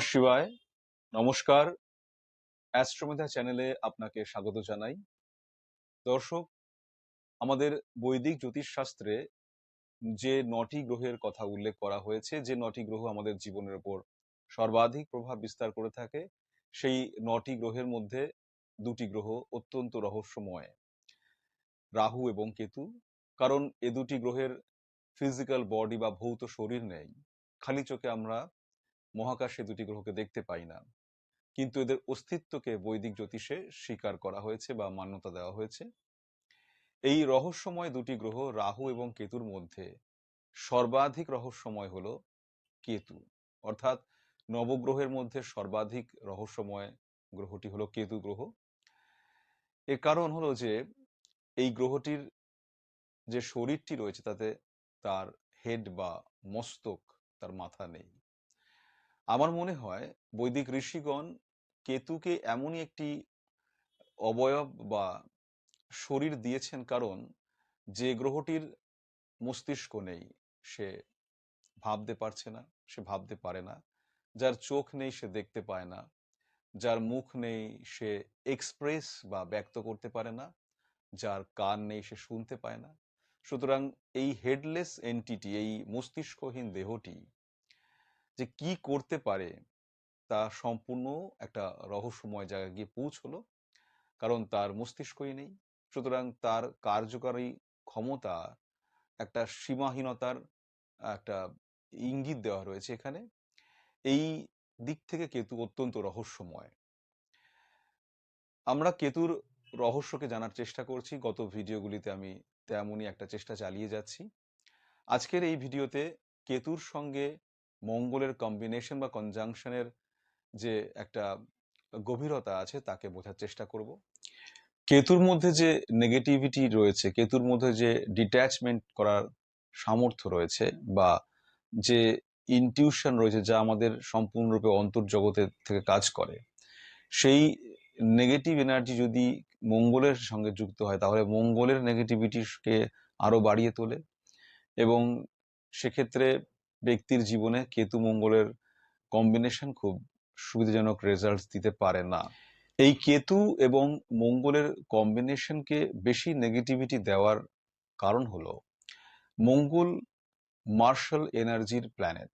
শিবায়, নমস্কার অ্যাস্ট্রোমেধা চ্যানেলে আপনাকে স্বাগত জানাই। দর্শক, আমাদের বৈদিক জ্যোতিষশাস্ত্রে যে নটি গ্রহের কথা উল্লেখ করা হয়েছে, যে নটি গ্রহ আমাদের জীবনের উপর সর্বাধিক প্রভাব বিস্তার করে থাকে, সেই নটি গ্রহের মধ্যে দুটি গ্রহ অত্যন্ত রহস্যময়, রাহু এবং কেতু। কারণ এ দুটি গ্রহের ফিজিক্যাল বডি বা ভৌত শরীর নেই। খালি চোখে আমরা মহাকাশে দুটি গ্রহকে দেখতে পাই না। কিন্তু এদের অস্তিত্বকে বৈদিক জ্যোতিষে স্বীকার করা হয়েছে বা মান্যতা দেওয়া হয়েছে। এই রহস্যময় দুটি গ্রহ রাহু এবং কেতুর মধ্যে সর্বাধিক রহস্যময় হলো কেতু। অর্থাৎ নবগ্রহের মধ্যে সর্বাধিক রহস্যময় গ্রহটি হলো কেতু গ্রহ। এর কারণ হলো যে, এই গ্রহটির যে শরীরটি রয়েছে তাতে তার হেড বা মস্তক তার মাথা নেই। আমার মনে হয় বৈদিক ঋষিগণ কেতুকে এমনই একটি অবয়ব বা শরীর দিয়েছেন কারণ যে গ্রহটির মস্তিষ্ক নেই, সে ভাবতে পারছে না, সে ভাবতে পারে না। যার চোখ নেই, সে দেখতে পায় না। যার মুখ নেই, সে এক্সপ্রেস বা ব্যক্ত করতে পারে না। যার কান নেই, সে শুনতে পায় না। সুতরাং এই হেডলেস এন্টিটি এই মস্তিষ্কহীন দেহটি যে কি করতে পারে তা সম্পূর্ণ একটা রহস্যময় জায়গায় গিয়ে পৌঁছলো। কারণ তার মস্তিষ্কই নেই। সুতরাং তার কার্যকারী ক্ষমতা একটা সীমাহীনতার একটা ইঙ্গিত দেওয়া রয়েছে এখানে। এই দিক থেকে কেতু অত্যন্ত রহস্যময়। আমরা কেতুর রহস্যকে জানার চেষ্টা করছি। গত ভিডিওগুলিতে আমি তেমনই একটা চেষ্টা চালিয়ে যাচ্ছি। আজকের এই ভিডিওতে কেতুর সঙ্গে মঙ্গলের কম্বিনেশন বা কনজাংশনের যে একটা গভীরতা আছে, তাকে বোঝার চেষ্টা করব। কেতুর মধ্যে যে নেগেটিভিটি রয়েছে, কেতুর মধ্যে যে ডিট্যাচমেন্ট করার সামর্থ্য রয়েছে বা যে ইনটিউশন রয়েছে যা আমাদের সম্পূর্ণরূপে অন্তর্জগতে থেকে কাজ করে, সেই নেগেটিভ এনার্জি যদি মঙ্গলের সঙ্গে যুক্ত হয়, তাহলে মঙ্গলের নেগেটিভিটিকে আরও বাড়িয়ে তোলে এবং সেক্ষেত্রে ব্যক্তির জীবনে কেতু মঙ্গলের কম্বিনেশন খুব সুবিধাজনক রেজাল্ট দিতে পারে না। এই কেতু এবং মঙ্গলের কম্বিনেশনকে বেশি নেগেটিভিটি দেওয়ার কারণ হলো, মঙ্গল মার্শাল এনার্জির প্ল্যানেট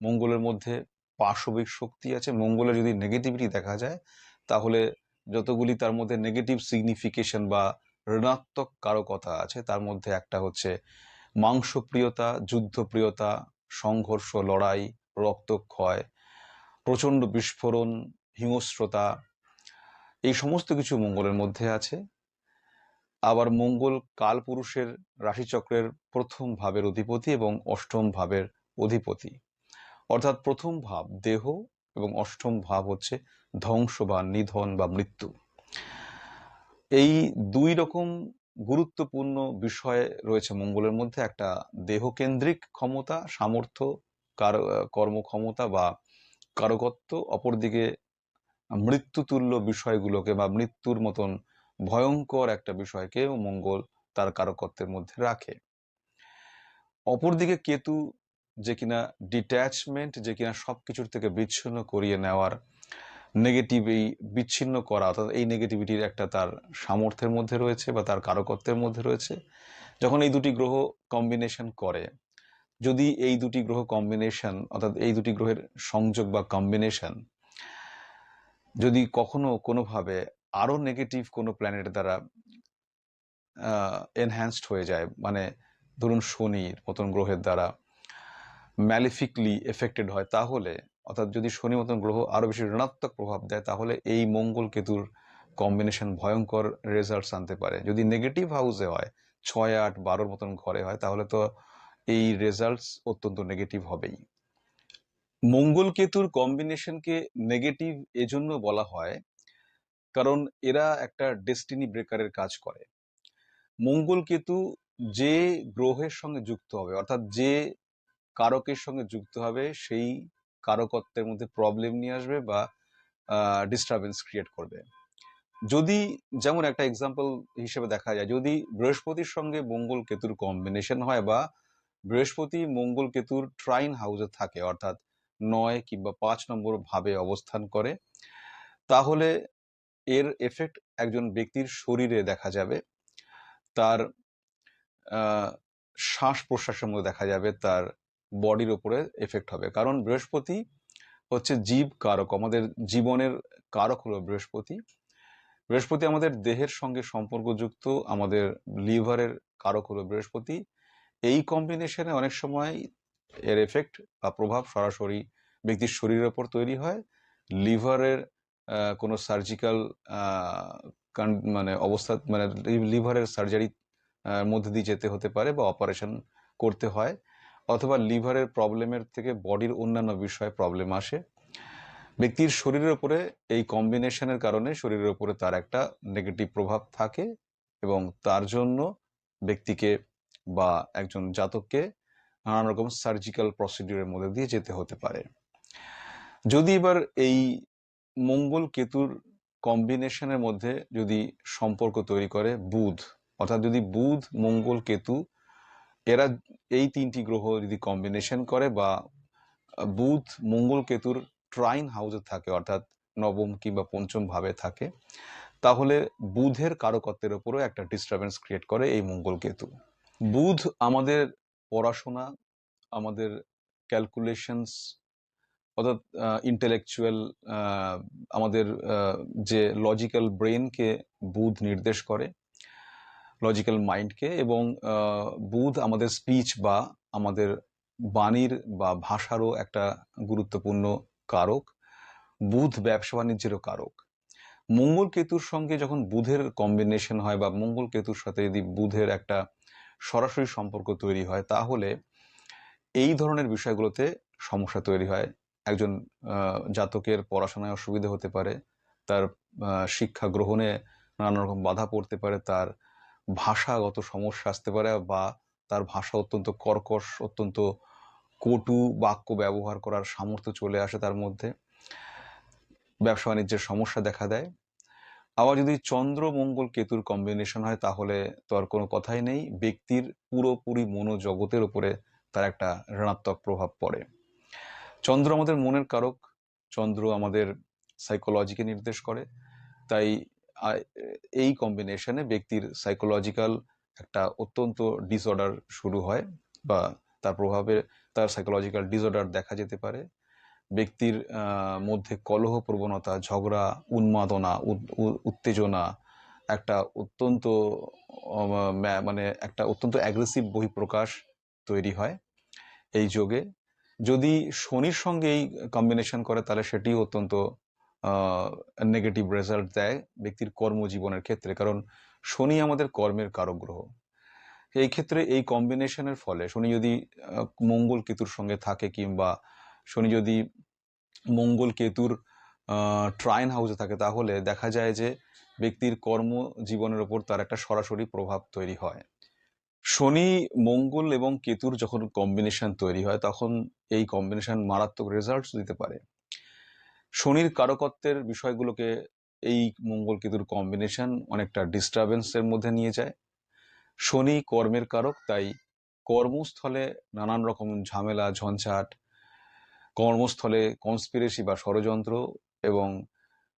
মঙ্গলের মধ্যে পাশবিক শক্তি আছে, মঙ্গলে যদি নেগেটিভিটি দেখা যায়, তাহলে যতগুলি তার মধ্যে নেগেটিভ সিগনিফিকেশন বা ঋণাত্মক কারকতা আছে, তার মধ্যে একটা হচ্ছে মাংসপ্রিয়তা, যুদ্ধপ্রিয়তা সংঘর্ষ, লড়াই, রক্তক্ষয়, প্রচণ্ড বিস্ফোরণ, হিংস্রতা, এই সমস্ত কিছু মঙ্গলের মধ্যে আছে। আবার মঙ্গল কালপুরুষের রাশিচক্রের প্রথম ভাবের অধিপতি এবং অষ্টম ভাবের অধিপতি। অর্থাৎ প্রথম ভাব দেহ এবং অষ্টম ভাব হচ্ছে ধ্বংস বা নিধন বা মৃত্যু। এই দুই রকম গুরুত্বপূর্ণ বিষয় রয়েছে মঙ্গলের মধ্যে। একটা দেহকেন্দ্রিক ক্ষমতা, সামর্থ্য, কার, কর্মক্ষমতা বা কারকত্ব। অপরদিকে মৃত্যুতুল্য বিষয়গুলোকে বা মৃত্যুর মতন ভয়ঙ্কর একটা বিষয়কে মঙ্গল তার কারকত্বের মধ্যে রাখে। অপরদিকে কেতু যে কিনা ডিট্যাচমেন্ট যে কিনা সবকিছুর থেকে বিচ্ছিন্ন করিয়ে নেওয়ার নেগেটিভ এই বিচ্ছিন্ন করা, অর্থাৎ এই নেগেটিভিটির একটা তার সামর্থ্যের মধ্যে রয়েছে বা তার কারকত্বের মধ্যে রয়েছে। যখন এই দুটি গ্রহ কম্বিনেশন করে, যদি এই দুটি গ্রহ কম্বিনেশন অর্থাৎ এই দুটি গ্রহের সংযোগ বা কম্বিনেশন যদি কখনো কোনোভাবে আরও নেগেটিভ কোনো প্ল্যানেট দ্বারা এনহ্যান্সড হয়ে যায় মানে ধরুন শনির মতন গ্রহের দ্বারা ম্যালিফিকলি এফেক্টেড হয়, তাহলে অর্থাৎ যদি শনি মতন গ্রহ আরও বেশি ঋণাত্মক প্রভাব দেয়, তাহলে এই মঙ্গল কেতুর কম্বিনেশন ভয়ঙ্কর রেজাল্টস আনতে পারে। যদি নেগেটিভ হাউসে হয়, ছয় আট বারোর মতন ঘরে হয়, তাহলে তো এই রেজাল্টস অত্যন্ত নেগেটিভ হবেই। মঙ্গল কেতুর কম্বিনেশনকে নেগেটিভ এজন্য বলা হয়, কারণ এরা একটা ডেস্টিনি ব্রেকারের কাজ করে। মঙ্গল কেতু যে গ্রহের সঙ্গে যুক্ত হবে, অর্থাৎ যে কারকের সঙ্গে যুক্ত হবে, সেই কারকত্বের মধ্যে প্রবলেম নিয়ে আসবে বা ডিস্টারবেন্স ক্রিয়েট করবে। যদি, যেমন একটা এক্সাম্পল হিসেবে দেখা যায়, যদি বৃহস্পতির সঙ্গে মঙ্গল কেতুর কম্বিনেশন হয় বা বৃহস্পতি মঙ্গল কেতুর ট্রাইন হাউসে থাকে, অর্থাৎ নয় কিংবা পাঁচ নম্বর ভাবে অবস্থান করে, তাহলে এর এফেক্ট একজন ব্যক্তির শরীরে দেখা যাবে, তার শ্বাস প্রশ্বাসের মধ্যে দেখা যাবে, তার বডির ওপরে এফেক্ট হবে। কারণ বৃহস্পতি হচ্ছে জীব কারক, আমাদের জীবনের কারক হলো বৃহস্পতি। বৃহস্পতি আমাদের দেহের সঙ্গে সম্পর্কযুক্ত, আমাদের লিভারের কারক হলো বৃহস্পতি। এই কম্বিনেশনে অনেক সময় এর এফেক্ট বা প্রভাব সরাসরি ব্যক্তির শরীরের ওপর তৈরি হয়। লিভারের কোনো সার্জিক্যাল মানে অবস্থা মানে লিভারের সার্জারি মধ্যে দিয়ে যেতে হতে পারে বা অপারেশন করতে হয়। অথবা লিভারের প্রবলেমের থেকে বডির অন্যান্য বিষয়ে প্রবলেম আসে। ব্যক্তির শরীরের উপরে এই কম্বিনেশনের কারণে শরীরের উপরে তার একটা নেগেটিভ প্রভাব থাকে এবং তার জন্য ব্যক্তিকে বা একজন জাতককে নানান রকম সার্জিক্যাল প্রসিডিউরের মধ্যে দিয়ে যেতে হতে পারে। যদি এবার এই মঙ্গল কেতুর কম্বিনেশনের মধ্যে যদি সম্পর্ক তৈরি করে বুধ, অর্থাৎ যদি বুধ মঙ্গল কেতু এরা এই তিনটি গ্রহ যদি কম্বিনেশন করে বা বুধ, মঙ্গল কেতুর ট্রাইন হাউসে থাকে, অর্থাৎ নবম কিংবা পঞ্চম ভাবে থাকে, তাহলে বুধের কারকত্বের উপরও একটা ডিস্টারবেন্স ক্রিয়েট করে এই মঙ্গল কেতু। বুধ আমাদের পড়াশোনা, আমাদের ক্যালকুলেশনস অর্থাৎ ইন্টেলেকচুয়াল আমাদের যে লজিক্যাল ব্রেনকে বুধ নির্দেশ করে লজিক্যাল মাইন্ডকে এবং বুধ আমাদের স্পিচ বা আমাদের বাণীর বা ভাষারও একটা গুরুত্বপূর্ণ কারক। বুধ ব্যবসা বাণিজ্যেরও কারক। মঙ্গল কেতুর সঙ্গে যখন বুধের কম্বিনেশন হয় বা মঙ্গল কেতুর সাথে যদি বুধের একটা সরাসরি সম্পর্ক তৈরি হয়, তাহলে এই ধরনের বিষয়গুলোতে সমস্যা তৈরি হয়। একজন জাতকের পড়াশোনায় অসুবিধা হতে পারে, তার শিক্ষা গ্রহণে নানা রকম বাধা পড়তে পারে, তার ভাষাগত সমস্যা আসতে পারে বা তার ভাষা অত্যন্ত কর্কশ, অত্যন্ত কটু বাক্য ব্যবহার করার সামর্থ্য চলে আসে তার মধ্যে। ব্যবসা বাণিজ্যের সমস্যা দেখা দেয়। আবার যদি চন্দ্র মঙ্গল কেতুর কম্বিনেশন হয়, তাহলে তো আর কোনো কথাই নেই। ব্যক্তির পুরোপুরি মনোজগতের উপরে তার একটা ঋণাত্মক প্রভাব পড়ে। চন্দ্র আমাদের মনের কারক। চন্দ্র আমাদের সাইকোলজিকে নির্দেশ করে। তাই এই কম্বিনেশনে ব্যক্তির সাইকোলজিক্যাল একটা অত্যন্ত ডিসঅর্ডার শুরু হয় বা তার প্রভাবে তার সাইকোলজিক্যাল ডিসঅর্ডার দেখা যেতে পারে। ব্যক্তির মধ্যে কলহ প্রবণতা ঝগড়া, উন্মাদনা উত্তেজনা, একটা অত্যন্ত মানে একটা অত্যন্ত অ্যাগ্রেসিভ বহিঃপ্রকাশ তৈরি হয় এই যোগে। যদি শনির সঙ্গে এই কম্বিনেশন করে তাহলে সেটি অত্যন্ত নেগেটিভ রেজাল্ট দেয় ব্যক্তির কর্মজীবনের ক্ষেত্রে। কারণ শনি আমাদের কর্মের কারক গ্রহ। এই ক্ষেত্রে এই কম্বিনেশনের ফলে শনি যদি মঙ্গল কেতুর সঙ্গে থাকে কিংবা শনি যদি মঙ্গল কেতুর ট্রাইন হাউসে থাকে, তাহলে দেখা যায় যে ব্যক্তির কর্মজীবনের ওপর তার একটা সরাসরি প্রভাব তৈরি হয়। শনি মঙ্গল এবং কেতুর যখন কম্বিনেশন তৈরি হয়, তখন এই কম্বিনেশন মারাত্মক রেজাল্টস দিতে পারে। শনির কারকত্বের বিষয়গুলোকে এই মঙ্গল কেতুর কম্বিনেশন অনেকটা ডিস্টারবেন্সের মধ্যে নিয়ে যায়। শনি কর্মের কারক, তাই কর্মস্থলে নানান রকম ঝামেলা, ঝঞ্ঝাট, কর্মস্থলে কনস্পিরেসি বা ষড়যন্ত্র এবং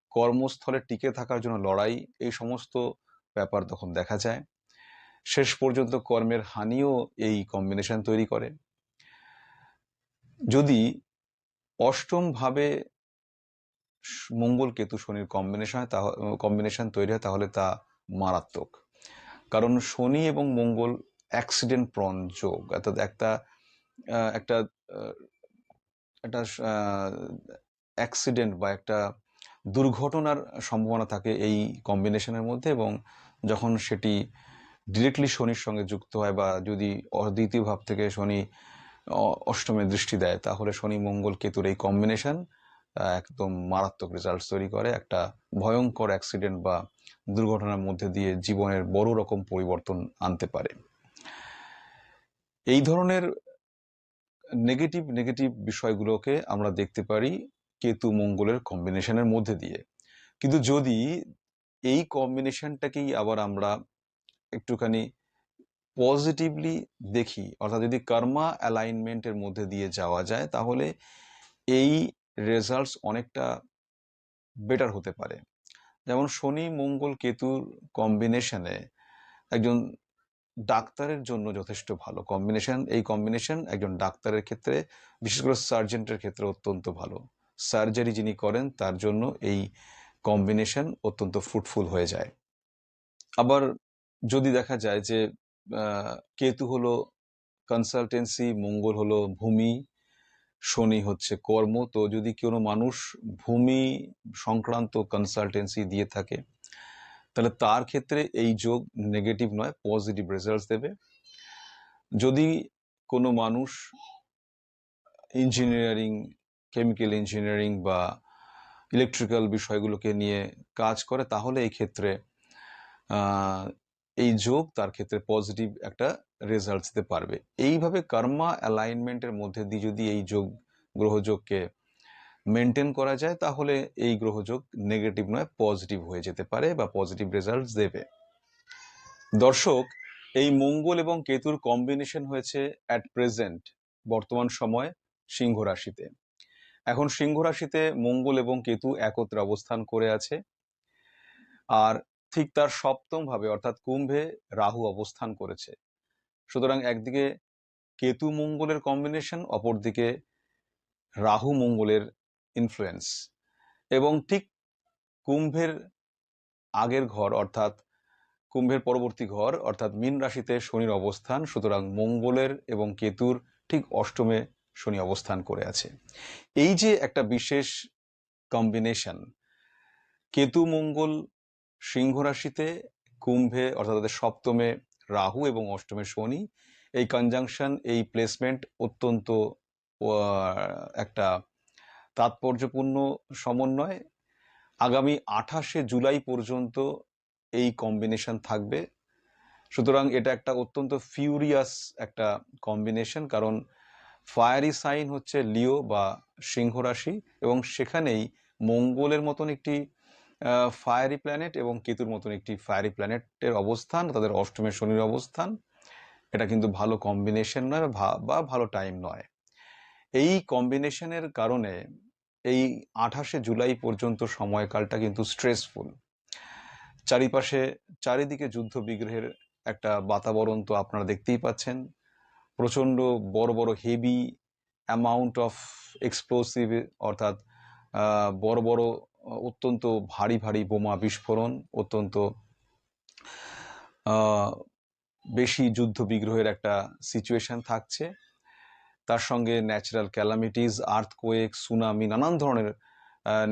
কর্মস্থলে টিকে থাকার জন্য লড়াই, এই সমস্ত ব্যাপার তখন দেখা যায়। শেষ পর্যন্ত কর্মের হানিও এই কম্বিনেশন তৈরি করে। যদি অষ্টম ভাবে স- মঙ্গল কেতু শনির কম্বিনেশন হয়, তাহ কম্বিনেশন তৈরি হয়, তাহলে তা মারাত্মক। কারণ শনি এবং মঙ্গল অ্যাক্সিডেন্ট প্রণ যোগ, অর্থাৎ একটা একটা একটা অ্যাক্সিডেন্ট বা একটা দুর্ঘটনার সম্ভাবনা থাকে এই কম্বিনেশনের মধ্যে এবং যখন সেটি ডিরেক্টলি শনির সঙ্গে যুক্ত হয় বা যদি অদ্বিতীয় ভাব থেকে শনি অষ্টমে দৃষ্টি দেয়, তাহলে শনি মঙ্গল কেতুর এই কম্বিনেশন একদম মারাত্মক রেজাল্ট তৈরি করে। একটা ভয়ঙ্কর অ্যাক্সিডেন্ট বা দুর্ঘটনার মধ্যে দিয়ে জীবনের বড় রকম পরিবর্তন আনতে পারে। এই ধরনের নেগেটিভ নেগেটিভ বিষয়গুলোকে আমরা দেখতে পারি কেতু মঙ্গলের কম্বিনেশনের মধ্যে দিয়ে। কিন্তু যদি এই কম্বিনেশনটাকেই আবার আমরা একটুখানি পজিটিভলি দেখি, অর্থাৎ যদি কর্মা অ্যালাইনমেন্টের মধ্যে দিয়ে যাওয়া যায়, তাহলে এই রেজাল্টস অনেকটা বেটার হতে পারে। যেমন শনি, মঙ্গল, কেতুর কম্বিনেশনে একজন ডাক্তারের জন্য যথেষ্ট ভালো কম্বিনেশন এই কম্বিনেশন একজন ডাক্তারের ক্ষেত্রে, বিশেষ করে সার্জেন্টের ক্ষেত্রে অত্যন্ত ভালো। সার্জারি যিনি করেন, তার জন্য এই কম্বিনেশন অত্যন্ত ফ্রুটফুল হয়ে যায়। আবার যদি দেখা যায় যে কেতু হলো কনসালটেন্সি মঙ্গল হলো ভূমি শনি হচ্ছে কর্ম। তো যদি কোনো মানুষ ভূমি সংক্রান্ত কনসালটেন্সি দিয়ে থাকে, তাহলে তার ক্ষেত্রে এই যোগ নেগেটিভ নয় পজিটিভ রেজাল্টস দেবে। যদি কোনো মানুষ ইঞ্জিনিয়ারিং কেমিক্যাল ইঞ্জিনিয়ারিং বা ইলেকট্রিক্যাল বিষয়গুলোকে নিয়ে কাজ করে, তাহলে এই ক্ষেত্রে এই যোগ তার ক্ষেত্রে পজিটিভ একটা রেজাল্ট দিতে পারবে। এইভাবে কর্মা অ্যালাইনমেন্টের মধ্যে দিয়ে যদি এই যোগ গ্রহযোগকে মেনটেন করা যায়, তাহলে এই গ্রহযোগ নেগেটিভ নয় পজিটিভ হয়ে যেতে পারে বা পজিটিভ রেজাল্ট দেবে। দর্শক, এই মঙ্গল এবং কেতুর কম্বিনেশন হয়েছে অ্যাট প্রেজেন্ট বর্তমান সময় সিংহ রাশিতে। এখন সিংহ রাশিতে মঙ্গল এবং কেতু একত্রে অবস্থান করে আছে। আর ঠিক তার সপ্তম ভাবে, অর্থাৎ কুম্ভে রাহু অবস্থান করেছে। সুতরাং একদিকে কেতু মঙ্গলের কম্বিনেশন অপরদিকে রাহু মঙ্গলের ইনফ্লুয়েন্স এবং ঠিক কুম্ভের আগের ঘর অর্থাৎ কুম্ভের পরবর্তী ঘর অর্থাৎ মীন রাশিতে শনির অবস্থান, সুতরাং মঙ্গলের এবং কেতুর ঠিক অষ্টমে শনি অবস্থান করে আছে। এই যে একটা বিশেষ কম্বিনেশন কেতু মঙ্গল সিংহ রাশিতে কুম্ভে অর্থাৎ তাদের সপ্তমে রাহু এবং অষ্টমে শনি, এই কনজাংশন এই প্লেসমেন্ট অত্যন্ত একটা তাৎপর্যপূর্ণ সমন্বয়। আগামী আঠাশে জুলাই পর্যন্ত এই কম্বিনেশন থাকবে। সুতরাং এটা একটা অত্যন্ত ফিউরিয়াস একটা কম্বিনেশন কারণ ফায়ারি সাইন হচ্ছে লিও বা সিংহ রাশি এবং সেখানেই মঙ্গলের মতন একটি ফায়ারি প্ল্যানেট এবং কেতুর মতন একটি ফায়ারি প্ল্যানেটের অবস্থান, তাদের অষ্টমের শনির অবস্থান। এটা কিন্তু ভালো কম্বিনেশন নয় বা ভালো টাইম নয়। এই কম্বিনেশনের কারণে এই আঠাশে জুলাই পর্যন্ত সময়কালটা কিন্তু স্ট্রেসফুল চারিপাশে, চারিদিকে যুদ্ধ বিগ্রহের একটা বাতাবরণ তো আপনারা দেখতেই পাচ্ছেন। প্রচণ্ড বড় বড় হেভি অ্যামাউন্ট অফ এক্সপ্লোসিভ অর্থাৎ বড় বড় অত্যন্ত ভারী ভারী বোমা বিস্ফোরণ, অত্যন্ত বেশি যুদ্ধ বিগ্রহের একটা সিচুয়েশন থাকছে। তার সঙ্গে ন্যাচারাল ক্যালামিটিস আর্থকোয়েক সুনামি নানান ধরনের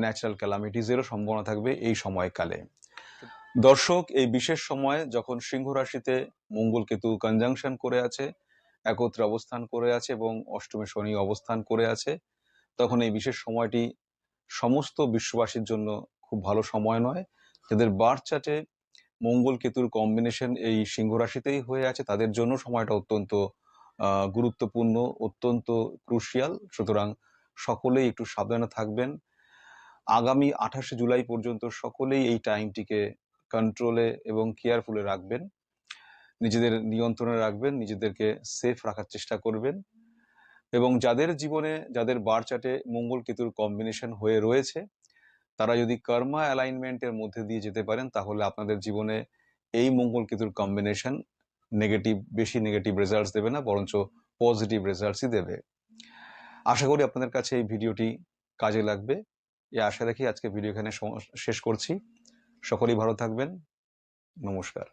ন্যাচারাল ক্যালামিটিসেরও সম্ভাবনা থাকবে এই সময়কালে। দর্শক, এই বিশেষ সময়ে যখন সিংহ রাশিতে মঙ্গল কেতু কনজাংশন করে আছে, একত্রে অবস্থান করে আছে এবং অষ্টমে শনি অবস্থান করে আছে, তখন এই বিশেষ সময়টি সমস্ত বিশ্ববাসীর জন্য খুব ভালো সময় নয়। যাদের বার্থ চার্টে মঙ্গল কেতুর কম্বিনেশন এই সিংহ রাশিতেই হয়ে আছে, তাদের জন্য সময়টা অত্যন্ত গুরুত্বপূর্ণ, অত্যন্ত ক্রুশিয়াল সুতরাং সকলেই একটু সাবধানে থাকবেন। আগামী আঠাশে জুলাই পর্যন্ত সকলেই এই টাইমটিকে কন্ট্রোলে এবং কেয়ারফুলে রাখবেন। নিজেদের নিয়ন্ত্রণে রাখবেন, নিজেদেরকে সেফ রাখার চেষ্টা করবেন। এবং যাদের জীবনে, যাদের বার চার্টে মঙ্গল কেতুর কম্বিনেশন হয়ে রয়েছে, তারা যদি কর্মা অ্যালাইনমেন্টের মধ্যে দিয়ে যেতে পারেন, তাহলে আপনাদের জীবনে এই মঙ্গল কেতুর কম্বিনেশন নেগেটিভ বেশি নেগেটিভ রেজাল্টস দেবে না, বরঞ্চ পজিটিভ রেজাল্টসই দেবে। আশা করি আপনাদের কাছে এই ভিডিওটি কাজে লাগবে। এই আশা রেখে আজকে ভিডিও এখানে শেষ করছি। সকলেই ভালো থাকবেন। নমস্কার।